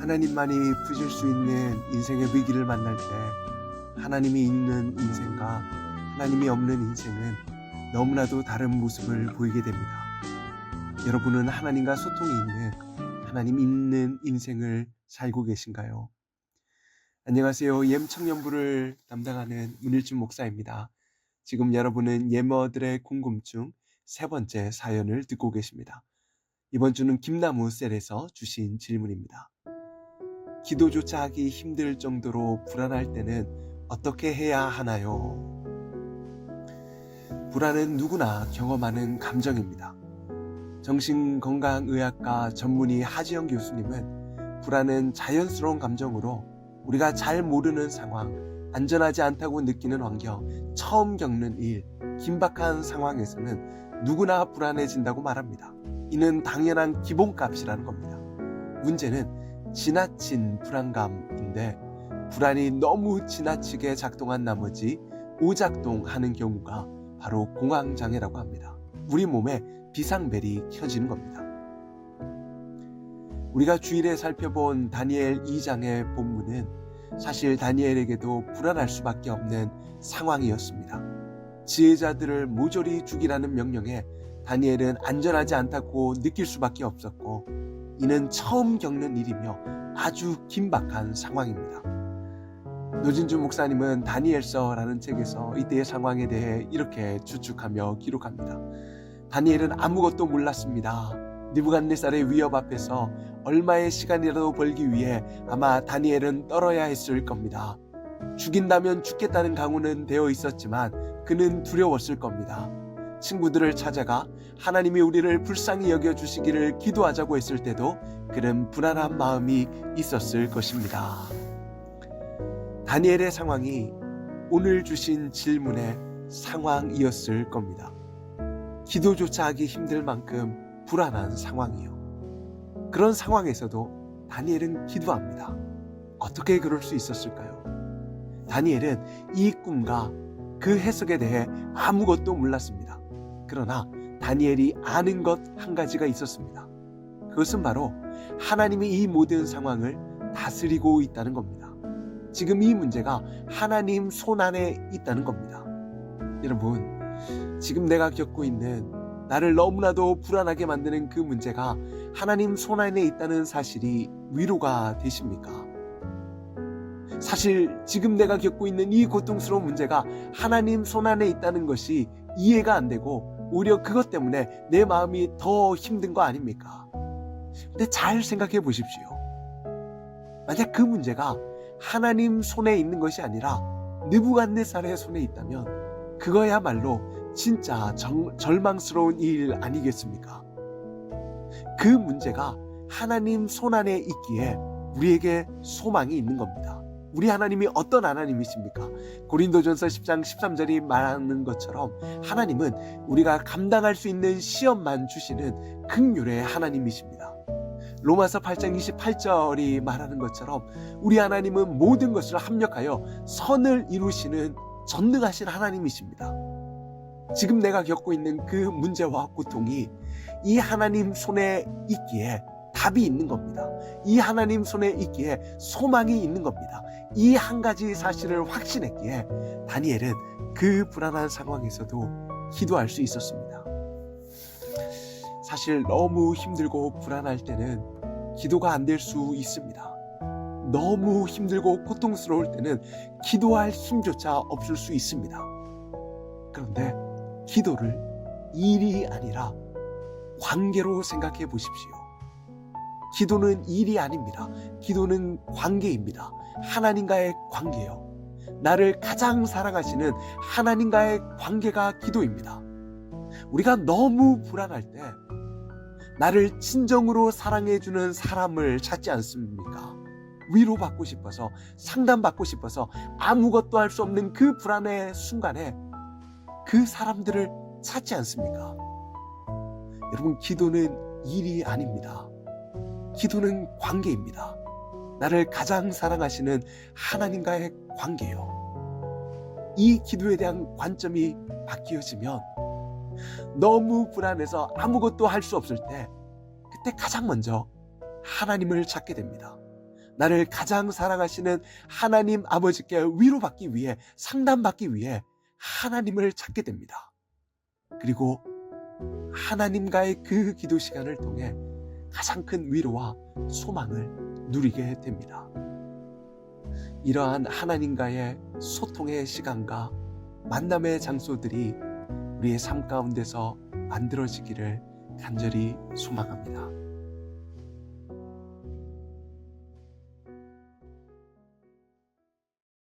하나님만이 푸실 수 있는 인생의 위기를 만날 때 하나님이 있는 인생과 하나님이 없는 인생은 너무나도 다른 모습을 보이게 됩니다. 여러분은 하나님과 소통이 있는 하나님 있는 인생을 살고 계신가요? 안녕하세요. 옘 청년부를 담당하는 문일준 목사입니다. 지금 여러분은 예머들의 궁금증 세 번째 사연을 듣고 계십니다. 이번 주는 김나무 셀에서 주신 질문입니다. 기도조차 하기 힘들 정도로 불안할 때는 어떻게 해야 하나요? 불안은 누구나 경험하는 감정입니다. 정신건강의학과 전문의 하지영 교수님은 불안은 자연스러운 감정으로 우리가 잘 모르는 상황, 안전하지 않다고 느끼는 환경, 처음 겪는 일, 긴박한 상황에서는 누구나 불안해진다고 말합니다. 이는 당연한 기본값이라는 겁니다. 문제는 지나친 불안감인데 불안이 너무 지나치게 작동한 나머지 오작동하는 경우가 바로 공황장애라고 합니다. 우리 몸에 비상벨이 켜지는 겁니다. 우리가 주일에 살펴본 다니엘 2장의 본문은 사실 다니엘에게도 불안할 수밖에 없는 상황이었습니다. 지혜자들을 모조리 죽이라는 명령에 다니엘은 안전하지 않다고 느낄 수밖에 없었고 이는 처음 겪는 일이며 아주 긴박한 상황입니다. 노진주 목사님은 다니엘서라는 책에서 이때의 상황에 대해 이렇게 추측하며 기록합니다. 다니엘은 아무것도 몰랐습니다. 느부갓네살의 위협 앞에서 얼마의 시간이라도 벌기 위해 아마 다니엘은 떨어야 했을 겁니다. 죽인다면 죽겠다는 강우는 되어 있었지만 그는 두려웠을 겁니다. 친구들을 찾아가 하나님이 우리를 불쌍히 여겨 주시기를 기도하자고 했을 때도 그는 불안한 마음이 있었을 것입니다. 다니엘의 상황이 오늘 주신 질문의 상황이었을 겁니다. 기도조차 하기 힘들 만큼 불안한 상황이요. 그런 상황에서도 다니엘은 기도합니다. 어떻게 그럴 수 있었을까요? 다니엘은 이 꿈과 그 해석에 대해 아무것도 몰랐습니다. 그러나 다니엘이 아는 것 한 가지가 있었습니다. 그것은 바로 하나님이 이 모든 상황을 다스리고 있다는 겁니다. 지금 이 문제가 하나님 손 안에 있다는 겁니다. 여러분, 지금 내가 겪고 있는 나를 너무나도 불안하게 만드는 그 문제가 하나님 손 안에 있다는 사실이 위로가 되십니까? 사실 지금 내가 겪고 있는 이 고통스러운 문제가 하나님 손 안에 있다는 것이 이해가 안 되고 오히려 그것 때문에 내 마음이 더 힘든 거 아닙니까? 근데 잘 생각해 보십시오. 만약 그 문제가 하나님 손에 있는 것이 아니라 느부갓네살의 손에 있다면 그거야말로 진짜 정, 절망스러운 일 아니겠습니까? 그 문제가 하나님 손 안에 있기에 우리에게 소망이 있는 겁니다. 우리 하나님이 어떤 하나님이십니까? 고린도전서 10장 13절이 말하는 것처럼 하나님은 우리가 감당할 수 있는 시험만 주시는 극률의 하나님이십니다. 로마서 8장 28절이 말하는 것처럼 우리 하나님은 모든 것을 합력하여 선을 이루시는 전능하신 하나님이십니다. 지금 내가 겪고 있는 그 문제와 고통이 이 하나님 손에 있기에 답이 있는 겁니다. 이 하나님 손에 있기에 소망이 있는 겁니다. 이 한 가지 사실을 확신했기에 다니엘은 그 불안한 상황에서도 기도할 수 있었습니다. 사실 너무 힘들고 불안할 때는 기도가 안 될 수 있습니다. 너무 힘들고 고통스러울 때는 기도할 힘조차 없을 수 있습니다. 그런데 기도를 일이 아니라 관계로 생각해 보십시오. 기도는 일이 아닙니다. 기도는 관계입니다. 하나님과의 관계요. 나를 가장 사랑하시는 하나님과의 관계가 기도입니다. 우리가 너무 불안할 때 나를 진정으로 사랑해주는 사람을 찾지 않습니까? 위로받고 싶어서, 상담받고 싶어서 아무것도 할 수 없는 그 불안의 순간에 그 사람들을 찾지 않습니까? 여러분, 기도는 일이 아닙니다. 기도는 관계입니다. 나를 가장 사랑하시는 하나님과의 관계요. 이 기도에 대한 관점이 바뀌어지면 너무 불안해서 아무것도 할 수 없을 때 그때 가장 먼저 하나님을 찾게 됩니다. 나를 가장 사랑하시는 하나님 아버지께 위로받기 위해 상담받기 위해 하나님을 찾게 됩니다. 그리고 하나님과의 그 기도 시간을 통해 가장 큰 위로와 소망을 누리게 됩니다. 이러한 하나님과의 소통의 시간과 만남의 장소들이 우리의 삶 가운데서 만들어지기를 간절히 소망합니다.